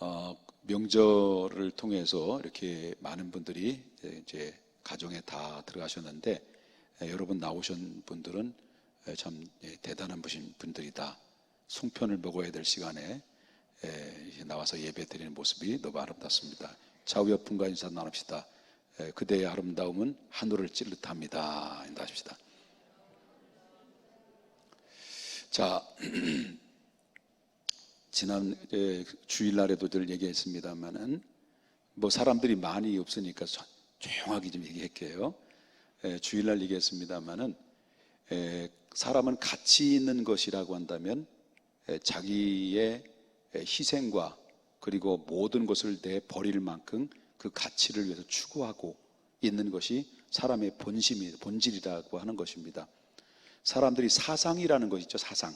어, 명절을 통해서 이렇게 많은 분들이 이제- 가정에 다 들어가셨는데 에, 여러 분 나오신 분들은 에, 참 예, 대단한 분들이다. 송편을 먹어야 될 시간에 나와서 예배 드리는 모습이 너무 아름답습니다. 좌우 옆 분과 인사 나눕시다. 에, 그대의 아름다움은 하늘을 찔릿합니다. 인사합시다. 자, 지난 에, 주일날에도 늘 얘기했습니다만은 뭐 사람들이 많이 없으니까 조- 조용하게 좀 얘기할게요. 에, 주일날 얘기했습니다만은 에, 사람은 가치 있는 것이라고 한다면 에, 자기의 에, 희생과 그리고 모든 것을 내 버릴 만큼 그 가치를 위해서 추구하고 있는 것이 사람의 본심이 본질이라고 하는 것입니다. 사람들이 사상이라는 것 있죠, 사상.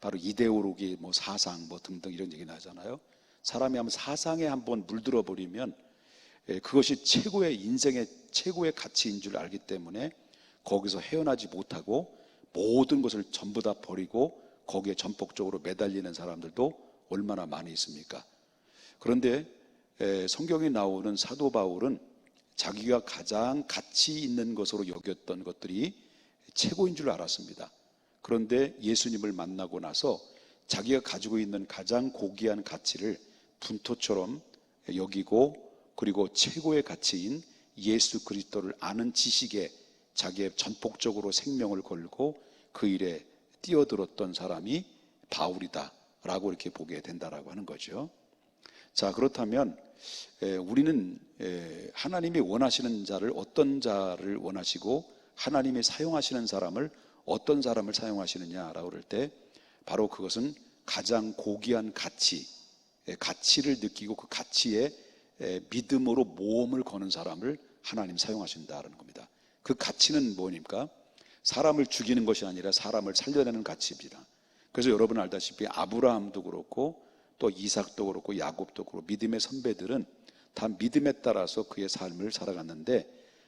바로 이데올로기, 뭐 사상, 뭐 등등 이런 얘기 나잖아요. 사람이 한번 사상에 한번 물들어 버리면 예, 그것이 최고의 인생의 최고의 가치인 줄 알기 때문에 거기서 헤어나지 못하고 모든 것을 전부 다 버리고 거기에 전폭적으로 매달리는 사람들도 얼마나 많이 있습니까? 그런데 에, 성경에 나오는 사도 바울은 자기가 가장 가치 있는 것으로 여겼던 것들이 최고인 줄 알았습니다. 그런데 예수님을 만나고 나서 자기가 가지고 있는 가장 고귀한 가치를 분토처럼 여기고 그리고 최고의 가치인 예수 그리스도를 아는 지식에 자기의 전폭적으로 생명을 걸고 그 일에 뛰어들었던 사람이 바울이다라고 이렇게 보게 된다라고 하는 거죠. 자 그렇다면 에, 우리는 에, 하나님이 원하시는 자를 어떤 자를 원하시고 하나님이 사용하시는 사람을 어떤 사람을 사용하시느냐라고 그럴 때 바로 그것은 가장 고귀한 가치, 에, 가치를 느끼고 그 가치에 에, 믿음으로 모험을 거는 사람을 하나님 사용하신다라는 겁니다. 그 가치는 뭐입니까? 사람을 죽이는 것이 아니라 사람을 살려내는 가치입니다. 그래서 여러분 알다시피 아브라함도 그렇고 또 이삭도 그렇고 야곱도 그렇고 믿음의 선배들은 다 믿음에 따라서 그의 삶을 살아갔는데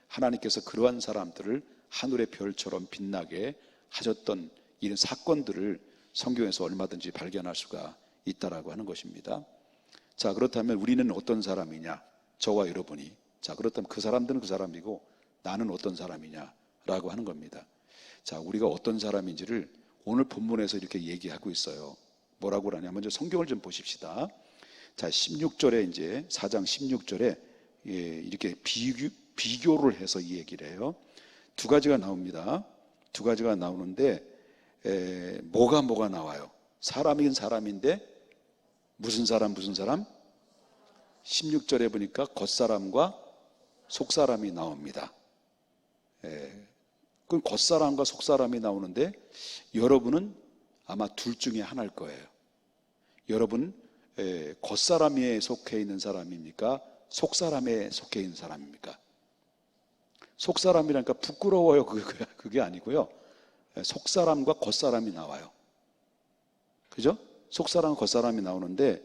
하나님께서 그러한 사람들을 하늘의 별처럼 빛나게 하셨던 이런 사건들을 성경에서 얼마든지 발견할 수가 있다라고 하는 것입니다. 자, 그렇다면 우리는 어떤 사람이냐? 저와 여러분이. 자, 그렇다면 그 사람들은 그 사람이고 나는 어떤 사람이냐라고 하는 겁니다. 자, 우리가 어떤 사람인지를 오늘 본문에서 이렇게 얘기하고 있어요. 뭐라고 그러냐? 먼저 성경을 좀 보십시다. 자, 16절에 이제 4장 16절에 예, 이렇게 비교, 비교를 해서 이 얘기를 해요. 두 가지가 나옵니다. 두 가지가 나오는데 에, 뭐가 뭐가 나와요? 사람이긴 사람인데 무슨 사람 무슨 사람? 16절에 보니까 겉사람과 속사람이 나옵니다. 예, 그 겉사람과 속사람이 나오는데 여러분은 아마 둘 중에 하나일 거예요. 여러분 에, 겉사람에 속해 있는 사람입니까? 속사람에 속해 있는 사람입니까? 속사람이라니까 부끄러워요. 그게, 그게 아니고요. 에, 속사람과 겉사람이 나와요. 그죠? 속사람, 겉사람이 나오는데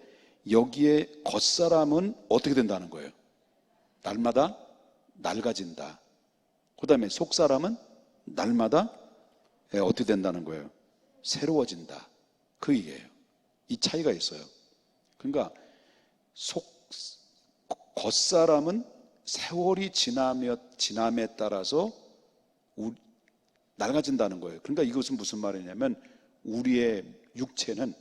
여기에 겉사람은 어떻게 된다는 거예요? 날마다 낡아진다. 그 다음에 속사람은 날마다 에, 어떻게 된다는 거예요? 새로워진다. 그 얘기예요. 이 차이가 있어요. 그러니까 속 겉사람은 세월이 지나며 지남에 따라서 우- 낡아진다는 거예요. 그러니까 이것은 무슨 말이냐면 우리의 육체는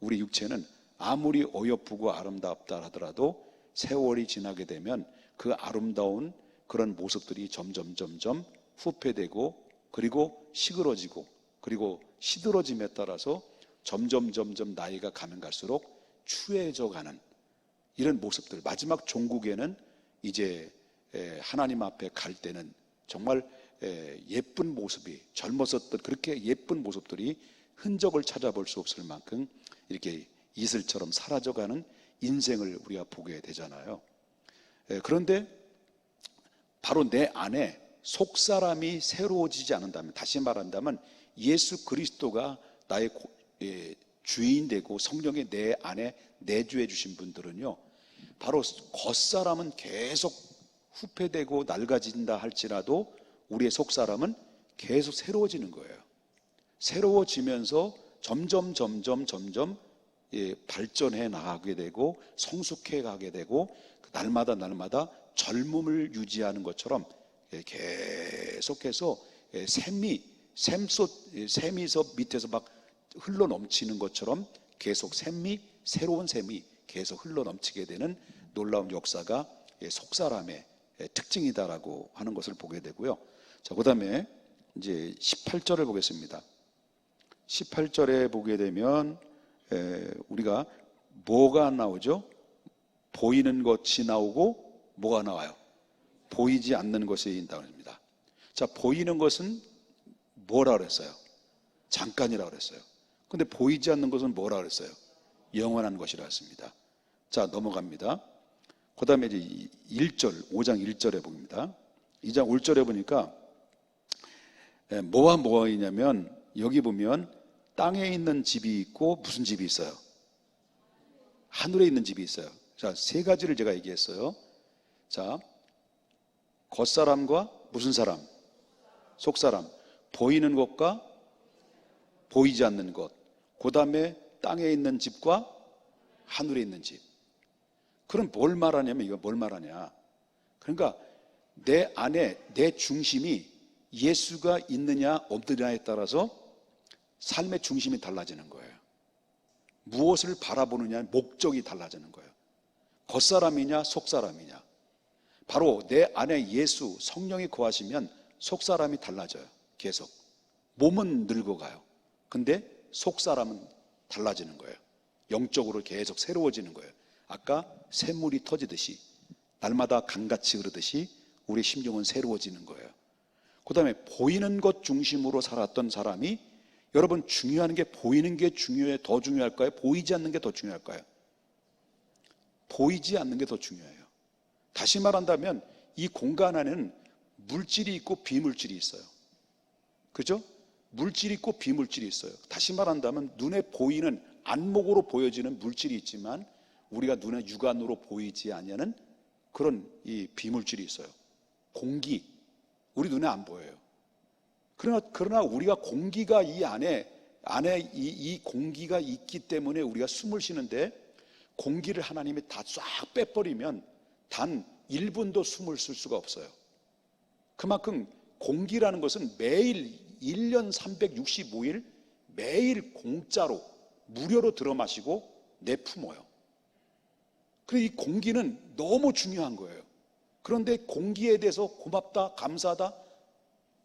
우리 육체는 아무리 어여쁘고 아름답다 하더라도 세월이 지나게 되면 그 아름다운 그런 모습들이 점점 점점 후퇴되고 그리고 시그러지고 그리고 시들어짐에 따라서 점점 점점 나이가 가면 갈수록 추해져 가는 이런 모습들 마지막 종국에는 이제 에, 하나님 앞에 갈 때는 정말 에, 예쁜 모습이 젊었었던 그렇게 예쁜 모습들이 흔적을 찾아볼 수 없을 만큼 이렇게 이슬처럼 사라져가는 인생을 우리가 보게 되잖아요. 에, 그런데 바로 내 안에 속 사람이 새로워지지 않는다면 다시 말한다면 예수 그리스도가 나의 주인 되고 성령이 내 안에 내주해 주신 분들은요 바로 겉사람은 계속 후패되고 낡아진다 할지라도 우리의 속사람은 계속 새로워지는 거예요. 새로워지면서 점점 점점 점점 예, 발전해 나가게 되고 성숙해 가게 되고 그 날마다 날마다 젊음을 유지하는 것처럼 예, 계속해서 예, 샘이 샘솟 예, 샘이서 밑에서 막 흘러 넘치는 것처럼 계속 샘이 새로운 샘이 계속 흘러 넘치게 되는 놀라운 역사가 예, 속사람의 예, 특징이다라고 하는 것을 보게 되고요. 자, 그 다음에 이제 18절을 보겠습니다. 18절에 보게 되면 에, 우리가 뭐가 나오죠? 보이는 것이 나오고 뭐가 나와요? 보이지 않는 것이 합니다. 자, 보이는 것은 뭐라 그랬어요? 잠깐이라 그랬어요. 근데 보이지 않는 것은 뭐라 그랬어요? 영원한 것이라 했습니다. 자, 넘어갑니다. 그 다음에 이제 1절, 5장 1절에 봅니다. 2장 5절에 보니까 에, 뭐와 뭐가 있냐면 여기 보면 땅에 있는 집이 있고 무슨 집이 있어요? 하늘에 있는 집이 있어요. 자, 세 가지를 제가 얘기했어요. 자, 겉사람과 무슨 사람? 속사람. 보이는 것과 보이지 않는 것. 그 다음에 땅에 있는 집과 하늘에 있는 집. 그럼 뭘 말하냐면 이거 뭘 말하냐. 그러니까 내 안에 내 중심이 예수가 있느냐 없느냐에 따라서 삶의 중심이 달라지는 거예요. 무엇을 바라보느냐 목적이 달라지는 거예요. 겉사람이냐 속사람이냐. 바로 내 안에 예수 성령이 거하시면 속사람이 달라져요. 계속. 몸은 늙어가요. 근데 속사람은 달라지는 거예요. 영적으로 계속 새로워지는 거예요. 아까 샘물이 터지듯이 날마다 강같이 흐르듯이 우리 심령은 새로워지는 거예요. 그 다음에 보이는 것 중심으로 살았던 사람이 여러분 중요한 게 보이는 게 중요해 더 중요할까요? 보이지 않는 게 더 중요할까요? 보이지 않는 게 더 중요해요. 다시 말한다면 이 공간 안에는 물질이 있고 비물질이 있어요. 그죠? 물질이 있고 비물질이 있어요. 다시 말한다면 눈에 보이는 안목으로 보여지는 물질이 있지만 우리가 눈에 육안으로 보이지 않는 그런 이 비물질이 있어요. 공기. 우리 눈에 안 보여요. 그러나, 그러나 우리가 공기가 이 안에, 안에 이, 이 공기가 있기 때문에 우리가 숨을 쉬는데 공기를 하나님이 다싹 빼버리면 단 1분도 숨을 쓸 수가 없어요. 그만큼 공기라는 것은 매일 1년 365일 매일 공짜로 무료로 들어 마시고 내품어요. 그이 공기는 너무 중요한 거예요. 그런데 공기에 대해서 고맙다, 감사하다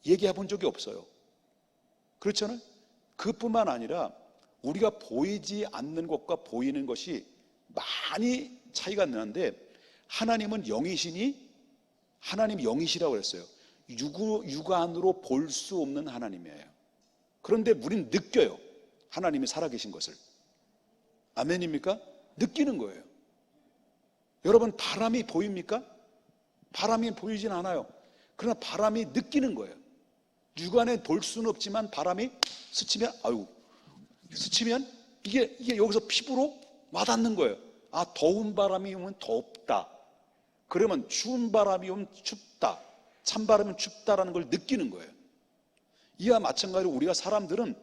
얘기해 본 적이 없어요. 그렇잖아요? 그뿐만 아니라 우리가 보이지 않는 것과 보이는 것이 많이 차이가 나는데 하나님은 영이시니 하나님 영이시라고 그랬어요. 육, 육안으로 볼 수 없는 하나님이에요. 그런데 우리는 느껴요. 하나님이 살아계신 것을. 아멘입니까? 느끼는 거예요. 여러분, 바람이 보입니까? 바람이 보이진 않아요. 그러나 바람이 느끼는 거예요. 육안에 볼 수는 없지만 바람이 스치면, 아유, 스치면 이게, 이게 여기서 피부로 와닿는 거예요. 아, 더운 바람이 오면 덥다. 그러면 추운 바람이 오면 춥다. 찬 바람은 춥다라는 걸 느끼는 거예요. 이와 마찬가지로 우리가 사람들은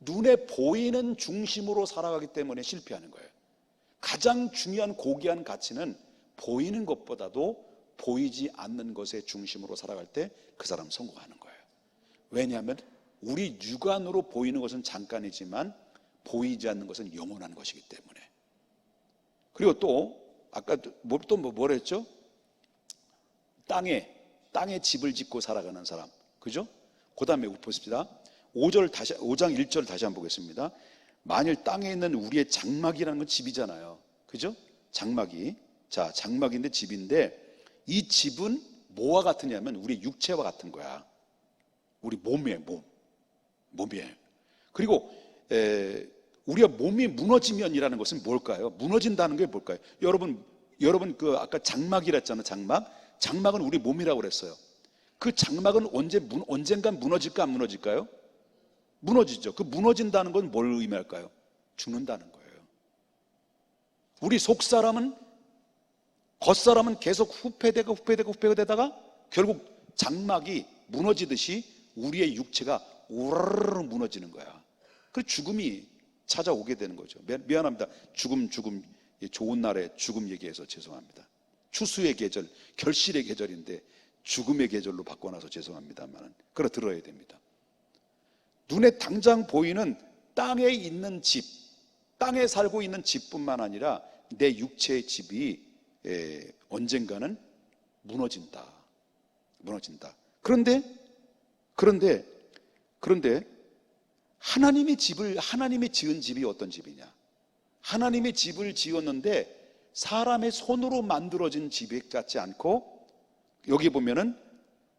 눈에 보이는 중심으로 살아가기 때문에 실패하는 거예요. 가장 중요한 고귀한 가치는 보이는 것보다도 보이지 않는 것의 중심으로 살아갈 때 그 사람 성공하는 거예요. 왜냐하면 우리 육안으로 보이는 것은 잠깐이지만 보이지 않는 것은 영원한 것이기 때문에. 그리고 또 아까 또뭐 뭐랬죠? 땅에 땅에 집을 짓고 살아가는 사람. 그죠? 그다음에 보십시다. 5절 다시 5장 1절 다시 한번 보겠습니다. 만일 땅에 있는 우리의 장막이라는 건 집이잖아요. 그죠? 장막이. 자, 장막인데 집인데 이 집은 뭐와 같으냐면 우리 육체와 같은 거야. 우리 몸이에요, 몸. 몸이에요. 그리고 에, 우리가 몸이 무너지면이라는 것은 뭘까요? 무너진다는 게 뭘까요? 여러분, 여러분 그 아까 장막이라 했잖아요, 장막. 장막은 우리 몸이라고 그랬어요. 그 장막은 언제 언젠간 무너질까 안 무너질까요? 무너지죠. 그 무너진다는 건 뭘 의미할까요? 죽는다는 거예요. 우리 속 사람은 겉 사람은 계속 후패되고 후패되고 후패되다가 결국 장막이 무너지듯이 우리의 육체가 우르르 무너지는 거야. 그 죽음이 찾아오게 되는 거죠. 미- 미안합니다. 죽음, 죽음, 이 좋은 날에 죽음 얘기해서 죄송합니다. 추수의 계절, 결실의 계절인데 죽음의 계절로 바꿔놔서 죄송합니다만 그러 들어야 됩니다. 눈에 당장 보이는 땅에 있는 집, 땅에 살고 있는 집뿐만 아니라 내 육체의 집이 에, 언젠가는 무너진다. 무너진다. 그런데 그런데 그런데 하나님의 집을 하나님이 지은 집이 어떤 집이냐? 하나님의 집을 지었는데 사람의 손으로 만들어진 집이 같지 않고 여기 보면은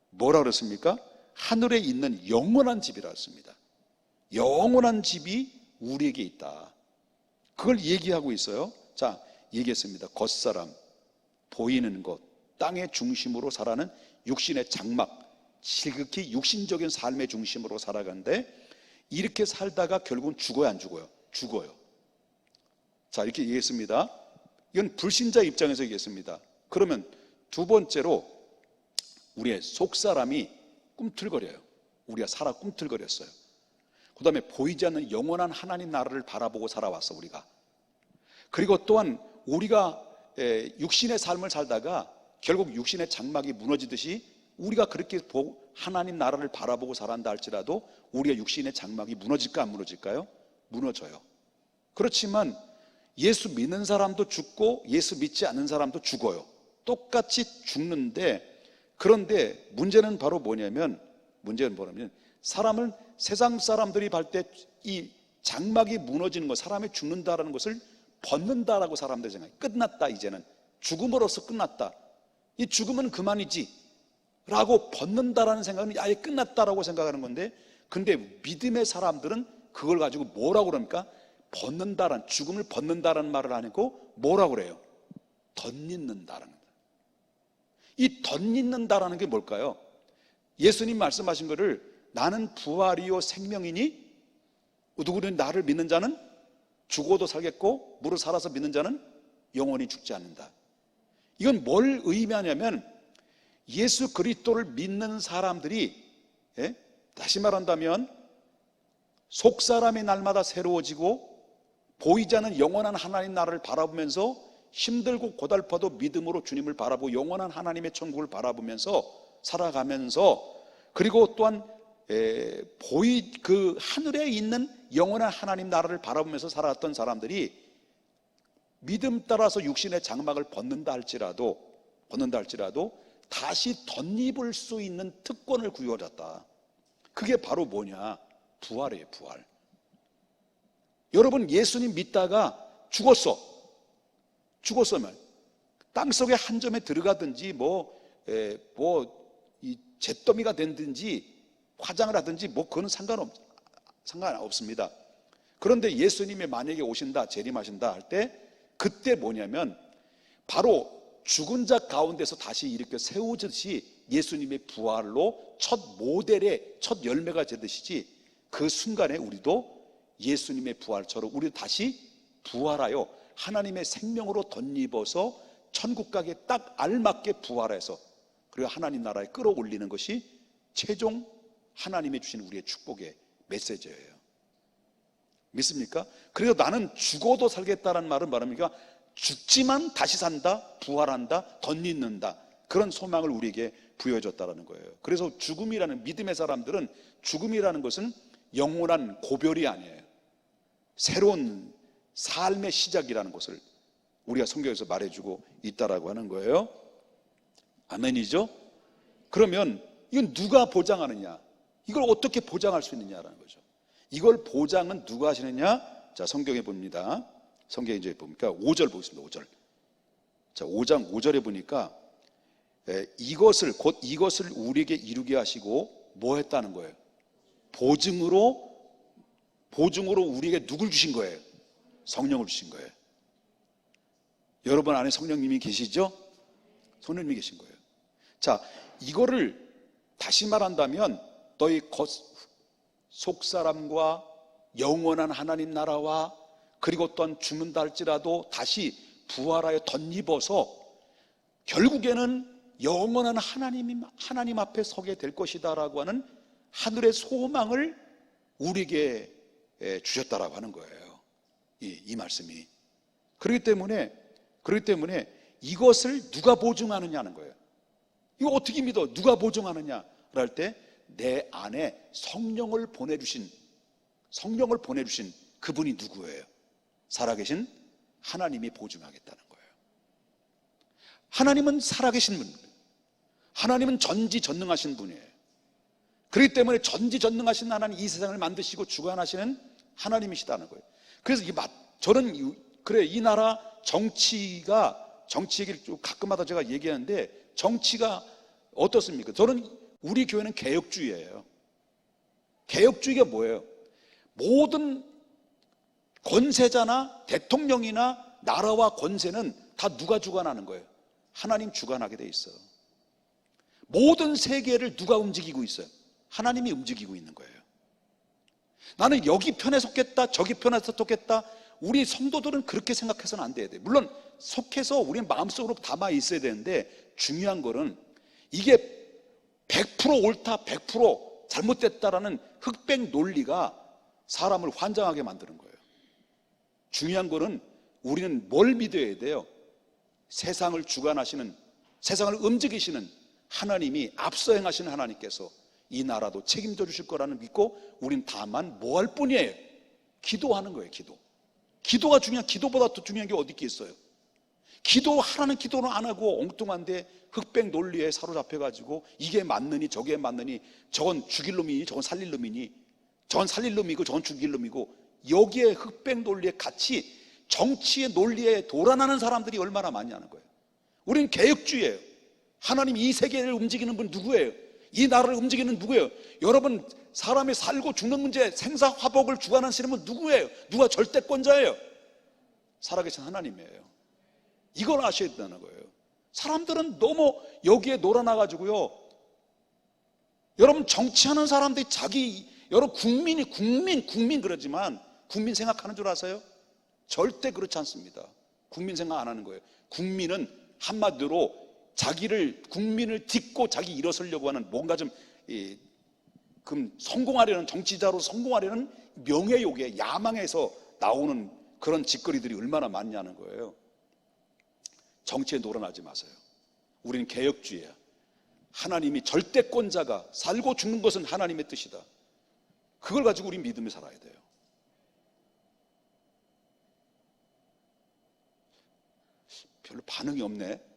뭐라 그랬습니까? 하늘에 있는 영원한 집이라 했습니다. 영원한 집이 우리에게 있다. 그걸 얘기하고 있어요. 자, 얘기했습니다. 겉사람, 보이는 것, 땅의 중심으로 살아는 육신의 장막, 지극히 육신적인 삶의 중심으로 살아가는데 이렇게 살다가 결국은 죽어요, 안 죽어요? 죽어요. 자, 이렇게 얘기했습니다. 이건 불신자 입장에서 얘기했습니다. 그러면 두 번째로 우리의 속사람이 꿈틀거려요. 우리가 살아 꿈틀거렸어요. 그 다음에 보이지 않는 영원한 하나님 나라를 바라보고 살아왔어, 우리가. 그리고 또한 우리가 에, 육신의 삶을 살다가 결국 육신의 장막이 무너지듯이 우리가 그렇게 보- 하나님 나라를 바라보고 살아간다 할지라도 우리의 육신의 장막이 무너질까 안 무너질까요? 무너져요. 그렇지만 예수 믿는 사람도 죽고 예수 믿지 않는 사람도 죽어요. 똑같이 죽는데 그런데 문제는 바로 뭐냐면 문제는 뭐냐면 사람을 세상 사람들이 볼 때 이 장막이 무너지는 것, 사람이 죽는다라는 것을 벗는다라고 사람들이 생각해. 끝났다 이제는 죽음으로써 끝났다. 이 죽음은 그만이지. 라고 벗는다라는 생각은 아예 끝났다라고 생각하는 건데 근데 믿음의 사람들은 그걸 가지고 뭐라고 그럽니까? 벗는다란 죽음을 벗는다라는 말을 안 했고 뭐라고 그래요? 덧잇는다라는 거예요. 이 덧잇는다라는 게 뭘까요? 예수님 말씀하신 거를 나는 부활이요 생명이니 누구든 나를 믿는 자는 죽어도 살겠고 무릇 살아서 믿는 자는 영원히 죽지 않는다. 이건 뭘 의미하냐면 예수 그리스도를 믿는 사람들이 예? 다시 말한다면 속 사람이 날마다 새로워지고 보이지 않는 영원한 하나님 나라를 바라보면서 힘들고 고달파도 믿음으로 주님을 바라보고 영원한 하나님의 천국을 바라보면서 살아가면서 그리고 또한 에, 보이 그 하늘에 있는 영원한 하나님 나라를 바라보면서 살아왔던 사람들이 믿음 따라서 육신의 장막을 벗는다 할지라도 벗는다 할지라도 다시 덧입을 수 있는 특권을 구해졌다. 그게 바로 뭐냐? 부활이에요, 부활. 여러분 예수님 믿다가 죽었어. 죽었으면 땅 속에 한 점에 들어가든지 뭐뭐이 잿더미가 된든지 화장을 하든지 뭐 그거는 상관없 상관없습니다. 그런데 예수님이 만약에 오신다 재림하신다 할 때 그때 뭐냐면 바로 죽은 자 가운데서 다시 이렇게 세워지듯이 예수님의 부활로 첫 모델의 첫 열매가 되듯이지 그 순간에 우리도 예수님의 부활처럼 우리 다시 부활하여 하나님의 생명으로 덧입어서 천국 가게 딱 알맞게 부활해서 그리고 하나님 나라에 끌어올리는 것이 최종 하나님이 주신 우리의 축복의 메시지예요. 믿습니까? 그래서 나는 죽어도 살겠다는 말은 말합니까? 죽지만 다시 산다, 부활한다, 덧입는다. 그런 소망을 우리에게 부여해줬다는 거예요. 그래서 죽음이라는 믿음의 사람들은 죽음이라는 것은 영원한 고별이 아니에요. 새로운 삶의 시작이라는 것을 우리가 성경에서 말해주고 있다라고 하는 거예요. 아멘이죠? 그러면 이건 누가 보장하느냐? 이걸 어떻게 보장할 수 있느냐라는 거죠. 이걸 보장은 누가 하시느냐? 자, 성경에 봅니다. 성경에 이제 보니까 5절 보겠습니다. 5절. 자, 5장 5절에 보니까 에, 이것을 곧 이것을 우리에게 이루게 하시고 뭐 했다는 거예요? 보증으로 보증으로 우리에게 누굴 주신 거예요? 성령을 주신 거예요. 여러분 안에 성령님이 계시죠? 성령님이 계신 거예요. 자, 이거를 다시 말한다면 너희 겉 속 사람과 영원한 하나님 나라와 그리고 또한 죽는다 할지라도 다시 부활하여 덧입어서 결국에는 영원한 하나님, 하나님 앞에 서게 될 것이다라고 하는 하늘의 소망을 우리에게 에, 주셨다라고 하는 거예요. 이, 이 말씀이. 그렇기 때문에 그렇기 때문에 이것을 누가 보증하느냐는 거예요. 이거 어떻게 믿어? 누가 보증하느냐? 할 때 내 안에 성령을 보내주신 성령을 보내주신 그분이 누구예요? 살아계신 하나님이 보증하겠다는 거예요. 하나님은 살아계신 분. 하나님은 전지전능하신 분이에요. 그렇기 때문에 전지전능하신 하나님 이 세상을 만드시고 주관하시는 하나님이시다는 거예요. 그래서 이 맛, 저는 이- 그래 이 나라 정치가 정치 얘기를 좀 가끔마다 제가 얘기하는데 정치가 어떻습니까? 저는 우리 교회는 개혁주의예요. 개혁주의가 뭐예요? 모든 권세자나 대통령이나 나라와 권세는 다 누가 주관하는 거예요? 하나님 주관하게 돼 있어. 모든 세계를 누가 움직이고 있어요? 하나님이 움직이고 있는 거예요. 나는 여기 편에 속겠다, 저기 편에 속겠다. 우리 성도들은 그렇게 생각해서는 안 돼야 돼. 물론 속해서 우리는 마음속으로 담아 있어야 되는데 중요한 거는 이게 100% 옳다, 100% 잘못됐다라는 흑백 논리가 사람을 환장하게 만드는 거예요. 중요한 거는 우리는 뭘 믿어야 돼요? 세상을 주관하시는, 세상을 움직이시는 하나님이 앞서 행하시는 하나님께서 이 나라도 책임져 주실 거라는 믿고 우린 다만 뭐 할 뿐이에요? 기도하는 거예요, 기도. 기도가 중요한, 기도보다 더 중요한 게 어디 있겠어요? 기도 하라는 기도는 안 하고 엉뚱한데 흑백 논리에 사로잡혀가지고 이게 맞느니 저게 맞느니 저건 죽일 놈이니 저건 살릴 놈이니 저건 살릴 놈이고 저건 죽일 놈이고 여기에 흑백 논리에 같이 정치의 논리에 돌아나는 사람들이 얼마나 많냐는 거예요. 우리는 개혁주의예요. 하나님 이 세계를 움직이는 분 누구예요? 이 나라를 움직이는 누구예요? 여러분 사람이 살고 죽는 문제 생사 화복을 주관하시는 분 누구예요? 누가 절대권자예요? 살아계신 하나님이에요. 이걸 아셔야 된다는 거예요. 사람들은 너무 여기에 놀아나가지고요. 여러분 정치하는 사람들이 자기 여러분 국민이 국민 국민 그러지만 국민 생각하는 줄 아세요? 절대 그렇지 않습니다. 국민 생각 안 하는 거예요. 국민은 한마디로 자기를 국민을 딛고 자기 일어서려고 하는 뭔가 좀 이, 금 성공하려는 정치자로 성공하려는 명예욕에 야망에서 나오는 그런 짓거리들이 얼마나 많냐는 거예요. 정치에 놀아나지 마세요. 우리는 개혁주의야. 하나님이 절대권자가 살고 죽는 것은 하나님의 뜻이다. 그걸 가지고 우리 믿음을 살아야 돼요. 별로 반응이 없네.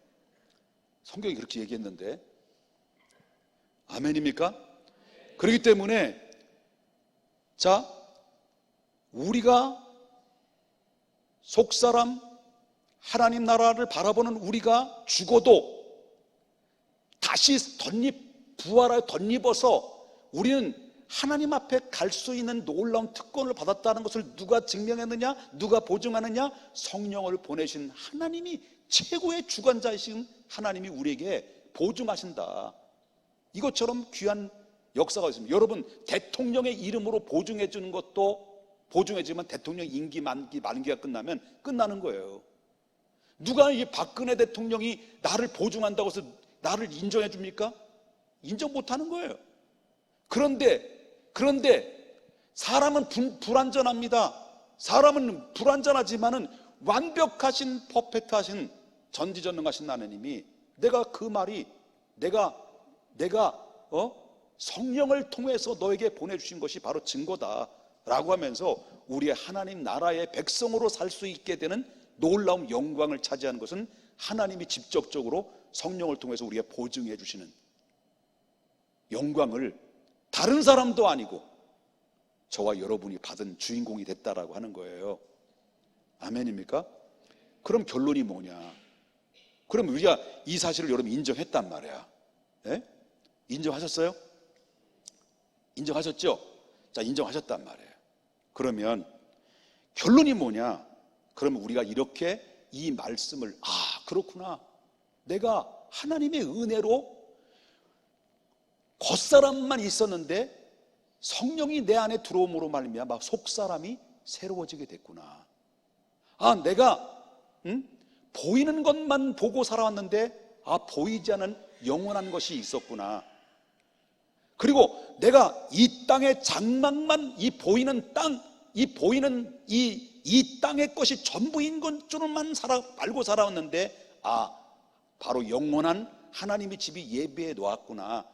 성경이 그렇게 얘기했는데. 아멘입니까? 그렇기 때문에, 자, 우리가 속사람, 하나님 나라를 바라보는 우리가 죽어도 다시 덧입, 부활하여 덧입어서 우리는 하나님 앞에 갈 수 있는 놀라운 특권을 받았다는 것을 누가 증명했느냐? 누가 보증하느냐? 성령을 보내신 하나님이 최고의 주관자이신 하나님이 우리에게 보증하신다. 이것처럼 귀한 역사가 있습니다. 여러분, 대통령의 이름으로 보증해 주는 것도 보증해주면 대통령 임기 만기, 만기가 끝나면 끝나는 거예요. 누가 이 박근혜 대통령이 나를 보증한다고 해서 나를 인정해 줍니까? 인정 못 하는 거예요. 그런데, 그런데 사람은 불, 불완전합니다. 사람은 불완전하지만은 완벽하신, 퍼펙트하신, 전지전능하신 하나님이 내가 그 말이 내가, 내가, 어? 성령을 통해서 너에게 보내주신 것이 바로 증거다. 라고 하면서 우리의 하나님 나라의 백성으로 살 수 있게 되는 놀라운 영광을 차지하는 것은 하나님이 직접적으로 성령을 통해서 우리가 보증해 주시는 영광을 다른 사람도 아니고 저와 여러분이 받은 주인공이 됐다라고 하는 거예요. 아멘입니까? 그럼 결론이 뭐냐? 그럼 우리가 이 사실을 여러분 인정했단 말이야. 예? 인정하셨어요? 인정하셨죠? 자, 인정하셨단 말이에요. 그러면 결론이 뭐냐? 그러면 우리가 이렇게 이 말씀을 아, 그렇구나. 내가 하나님의 은혜로 겉사람만 있었는데 성령이 내 안에 들어옴으로 말미암아 속사람이 새로워지게 됐구나. 아, 내가 음? 보이는 것만 보고 살아왔는데 아, 보이지 않은 영원한 것이 있었구나. 그리고 내가 이 땅의 장막만 이 보이는 땅, 이 보이는 이 이 땅의 것이 전부인 것 줄만 살아 알고 살아왔는데 아 바로 영원한 하나님의 집이 예배해 놓았구나.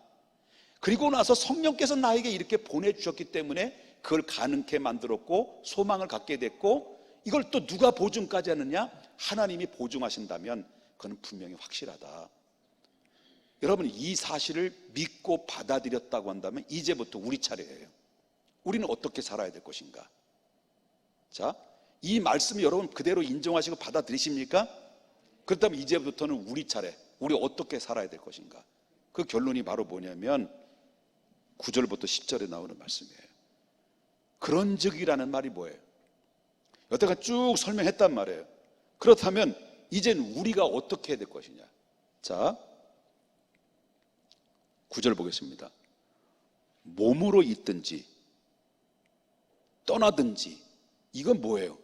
그리고 나서 성령께서 나에게 이렇게 보내 주셨기 때문에 그걸 가능케 만들었고 소망을 갖게 됐고 이걸 또 누가 보증까지 하느냐? 하나님이 보증하신다면 그건 분명히 확실하다. 여러분 이 사실을 믿고 받아들였다고 한다면 이제부터 우리 차례예요. 우리는 어떻게 살아야 될 것인가? 자, 이 말씀 여러분 그대로 인정하시고 받아들이십니까? 그렇다면 이제부터는 우리 차례. 우리 어떻게 살아야 될 것인가? 그 결론이 바로 뭐냐면 9절부터 10절에 나오는 말씀이에요. 그런 적이라는 말이 뭐예요? 여태까지 쭉 설명했단 말이에요. 그렇다면 이젠 우리가 어떻게 해야 될 것이냐? 자, 9절 보겠습니다. 몸으로 있든지 떠나든지 이건 뭐예요?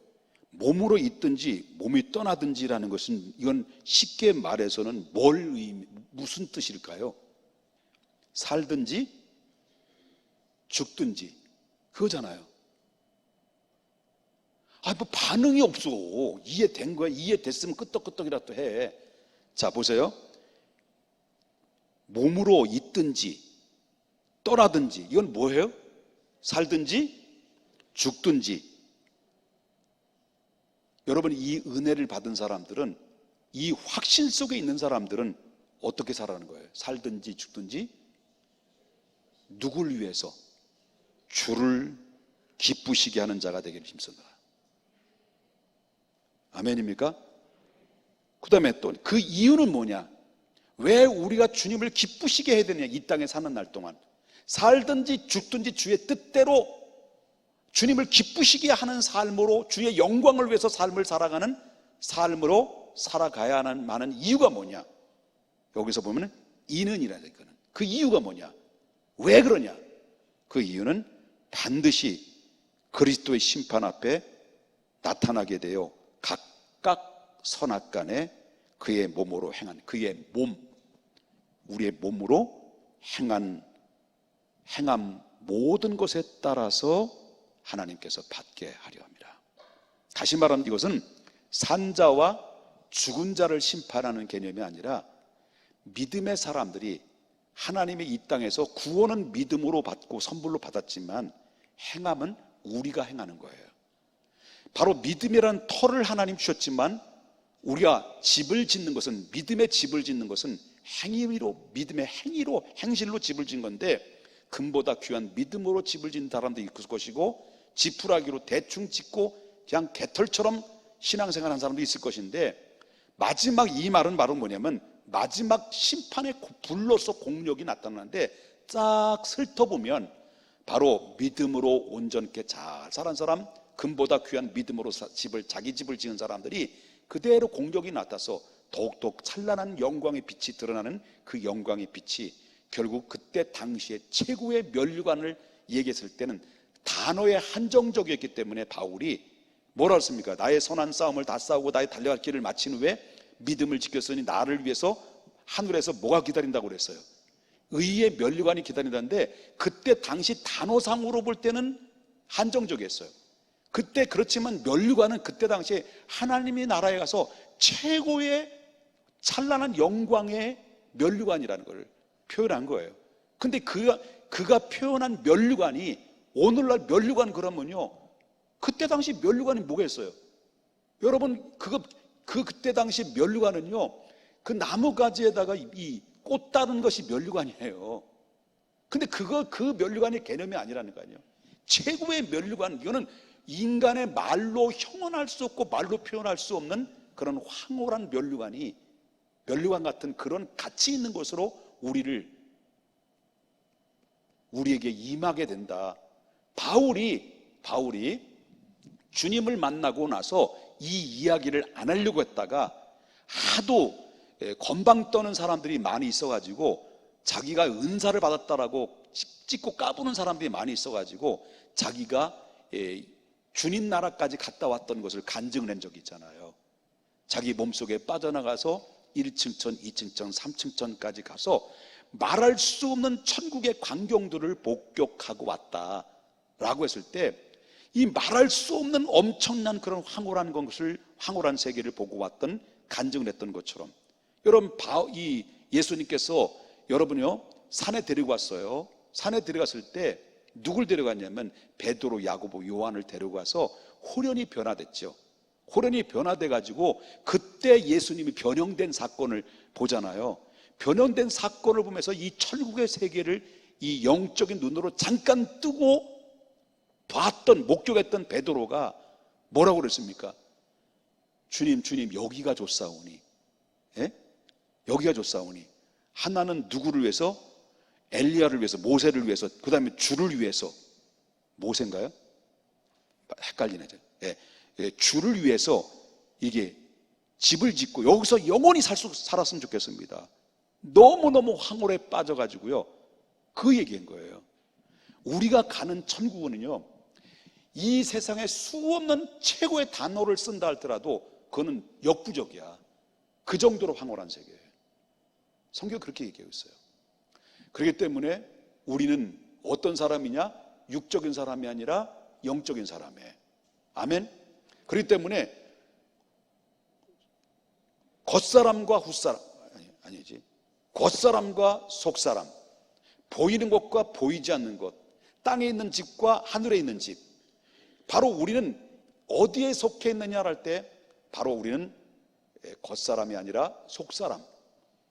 몸으로 있든지 몸이 떠나든지라는 것은 이건 쉽게 말해서는 뭘 의미, 무슨 뜻일까요? 살든지 죽든지 그거잖아요. 아, 뭐 반응이 없어. 이해된 거야. 이해됐으면 끄떡끄떡이라도 해. 자, 보세요. 몸으로 있든지 떠나든지 이건 뭐예요? 살든지 죽든지 여러분 이 은혜를 받은 사람들은 이 확신 속에 있는 사람들은 어떻게 살아가는 거예요? 살든지 죽든지 누굴 위해서 주를 기쁘시게 하는 자가 되기를 힘쓴다. 아멘입니까? 그 다음에 또 그 이유는 뭐냐? 왜 우리가 주님을 기쁘시게 해야 되느냐? 이 땅에 사는 날 동안 살든지 죽든지 주의 뜻대로 주님을 기쁘시게 하는 삶으로 주의 영광을 위해서 삶을 살아가는 삶으로 살아가야 하는 많은 이유가 뭐냐? 여기서 보면 이는이라 되거든. 그 이유가 뭐냐? 왜 그러냐? 그 이유는 반드시 그리스도의 심판 앞에 나타나게 되어 각각 선악간에 그의 몸으로 행한 그의 몸 우리의 몸으로 행한 행함 모든 것에 따라서 하나님께서 받게 하려 합니다. 다시 말하면 이것은 산자와 죽은 자를 심판하는 개념이 아니라 믿음의 사람들이 하나님의 이 땅에서 구원은 믿음으로 받고 선불로 받았지만 행함은 우리가 행하는 거예요. 바로 믿음이라는 터를 하나님 주셨지만 우리가 집을 짓는 것은 믿음의 집을 짓는 것은 행위로 믿음의 행위로 행실로 집을 짓는 건데 금보다 귀한 믿음으로 집을 짓는 사람도 있을 것이고 지푸라기로 대충 짓고 그냥 개털처럼 신앙생활하는 사람도 있을 것인데 마지막 이 말은 바로 뭐냐면 마지막 심판의 불로서 공력이 나타나는데 쫙 훑어보면 바로 믿음으로 온전케 잘 살은 사람 금보다 귀한 믿음으로 집을 자기 집을 지은 사람들이 그대로 공격이 나타서 더욱더 찬란한 영광의 빛이 드러나는 그 영광의 빛이 결국 그때 당시에 최고의 멸류관을 얘기했을 때는 단어에 한정적이었기 때문에 바울이 뭐라 했습니까? 나의 선한 싸움을 다 싸우고 나의 달려갈 길을 마친 후에 믿음을 지켰으니 나를 위해서 하늘에서 뭐가 기다린다고 그랬어요? 의의 멸류관이 기다린다는데 그때 당시 단어상으로 볼 때는 한정적이었어요. 그때 그렇지만 멸류관은 그때 당시에 하나님의 나라에 가서 최고의 찬란한 영광의 멸류관이라는 걸 표현한 거예요. 근데 그가, 그가 표현한 멸류관이 오늘날 멸류관 그러면요. 그때 당시 멸류관이 뭐겠어요? 여러분, 그거, 그 그때 당시 멸류관은요. 그 나무가지에다가 이 꽃 따는 것이 멸류관이에요. 근데 그거, 그 멸류관의 개념이 아니라는 거 아니에요. 최고의 멸류관, 이거는 인간의 말로 형언할 수 없고 말로 표현할 수 없는 그런 황홀한 멸류관이 멸류관 같은 그런 가치 있는 것으로 우리를 우리에게 임하게 된다. 바울이 바울이 주님을 만나고 나서 이 이야기를 안 하려고 했다가 하도 예, 건방 떠는 사람들이 많이 있어가지고 자기가 은사를 받았다라고 찍고 까부는 사람들이 많이 있어가지고 자기가 예, 주님 나라까지 갔다 왔던 것을 간증을 한 적이 있잖아요. 자기 몸속에 빠져나가서 1층천, 2층천, 3층천까지 가서 말할 수 없는 천국의 광경들을 복격하고 왔다 라고 했을 때 이 말할 수 없는 엄청난 그런 황홀한 것을 황홀한 세계를 보고 왔던 간증을 했던 것처럼 여러분 바- 이 예수님께서 여러분요 산에 데리고 왔어요. 산에 데려갔을 때 누굴 데려갔냐면 베드로, 야고보, 요한을 데려가서 호련히 변화됐죠. 호련히 변화돼 가지고 그때 예수님이 변형된 사건을 보잖아요. 변형된 사건을 보면서 이 천국의 세계를 이 영적인 눈으로 잠깐 뜨고 봤던 목격했던 베드로가 뭐라고 그랬습니까? 주님, 주님 여기가 좋사오니, 예? 여기가 좋사오니 하나는 누구를 위해서? 엘리야를 위해서, 모세를 위해서, 그 다음에 주를 위해서. 모세인가요? 헷갈리네. 저. 예, 예, 주를 위해서 이게 집을 짓고 여기서 영원히 살 수, 살았으면 좋겠습니다. 너무너무 황홀에 빠져가지고요. 그 얘기한 거예요. 우리가 가는 천국은요, 이 세상에 수없는 최고의 단어를 쓴다 할더라도 그거는 역부족이야. 그 정도로 황홀한 세계예요. 성경 그렇게 얘기하고 있어요. 그렇기 때문에 우리는 어떤 사람이냐? 육적인 사람이 아니라 영적인 사람이에요. 아멘. 그렇기 때문에 겉사람과 훗사람 아니, 아니지. 겉사람과 속사람 보이는 것과 보이지 않는 것 땅에 있는 집과 하늘에 있는 집 바로 우리는 어디에 속해 있느냐 할 때 바로 우리는 겉사람이 아니라 속사람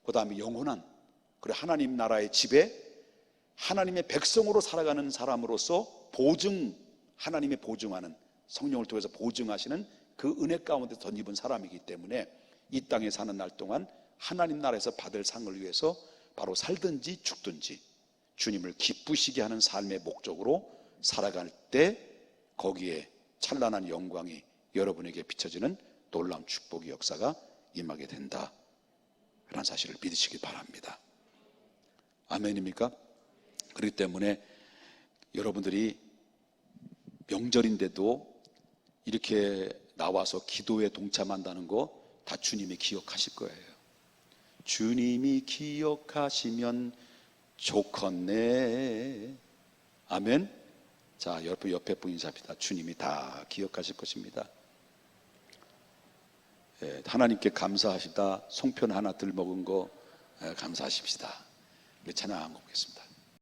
그 다음에 영원한 그리고 하나님 나라의 집에 하나님의 백성으로 살아가는 사람으로서 보증 하나님의 보증하는 성령을 통해서 보증하시는 그 은혜 가운데 덧입은 사람이기 때문에 이 땅에 사는 날 동안 하나님 나라에서 받을 상을 위해서 바로 살든지 죽든지 주님을 기쁘시게 하는 삶의 목적으로 살아갈 때 거기에 찬란한 영광이 여러분에게 비춰지는 놀라운 축복의 역사가 임하게 된다. 그런 사실을 믿으시기 바랍니다. 아멘입니까? 그렇기 때문에 여러분들이 명절인데도 이렇게 나와서 기도에 동참한다는 거 다 주님이 기억하실 거예요. 주님이 기억하시면 좋겠네. 아멘. 자, 옆에 옆에 분 인사합니다. 주님이 다 기억하실 것입니다. 예, 하나님께 감사하시다. 송편 하나 들 먹은 거 예, 감사하십시다. 우리 찬양하고 보겠습니다.